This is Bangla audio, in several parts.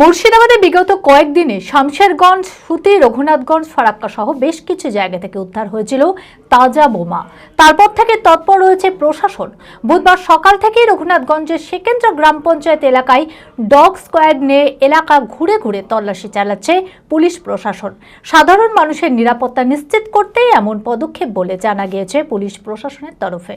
মুর্শিদাবাদে বিগত কয়েকদিনে শামশেরগঞ্জ, সুতি, রঘুনাথগঞ্জ ফারাক্কা সহ বেশ কিছু জায়গা থেকে উদ্ধার হয়েছিল তাজা বোমা। তারপর থেকে তৎপর রয়েছে প্রশাসন। বুধবার সকাল থেকেই রঘুনাথগঞ্জের সেকেন্দ্র গ্রাম পঞ্চায়েত এলাকায় ডগ স্কোয়াড নিয়ে এলাকা ঘুরে ঘুরে তল্লাশি চালাচ্ছে পুলিশ প্রশাসন। সাধারণ মানুষের নিরাপত্তা নিশ্চিত করতেই এমন পদক্ষেপ বলে জানা গিয়েছে পুলিশ প্রশাসনের তরফে।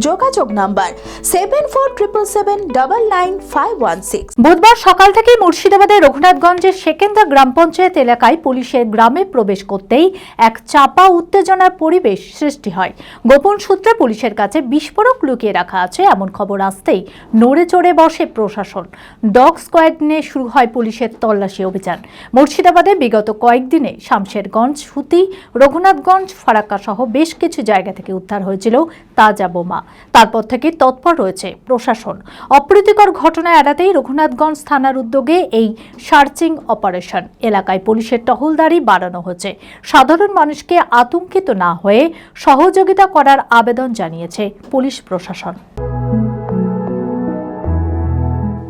যোগাযোগ number seven four triple seven double nine five one six বুধবার সকাল থেকেই মুর্শিদাবাদের রঘুনাথগঞ্জের সেকেন্দ্রা গ্রাম পঞ্চায়েত এলাকায় পুলিশের গ্রামে প্রবেশ করতেই এক চাপা উত্তেজনার পরিবেশ সৃষ্টি হয়। গোপন সূত্রে পুলিশের কাছে বিস্ফোরক লুকিয়ে রাখা আছে, এমন খবর আসতেই নড়ে চড়ে বসে প্রশাসন। ডগ স্কোয়াড নিয়ে শুরু হয় পুলিশের তল্লাশি অভিযান। মুর্শিদাবাদে বিগত কয়েকদিনে শামশেরগঞ্জ সুতি রঘুনাথগঞ্জ ফারাক্কা সহ বেশ কিছু জায়গা থেকে উদ্ধার হয়েছিল তাজা বোমা। তারপর থেকে তৎপর রয়েছে প্রশাসন। অপ্রীতিকর ঘটনা এড়াতেই রঘুনাথগঞ্জ থানার উদ্যোগে এই সার্চিং অপারেশন। এলাকায় পুলিশের টহলদারি বাড়ানো হচ্ছে সাধারণ মানুষকে আতঙ্কিত না হয়ে সহযোগিতা করার আবেদন জানিয়েছে পুলিশ প্রশাসন।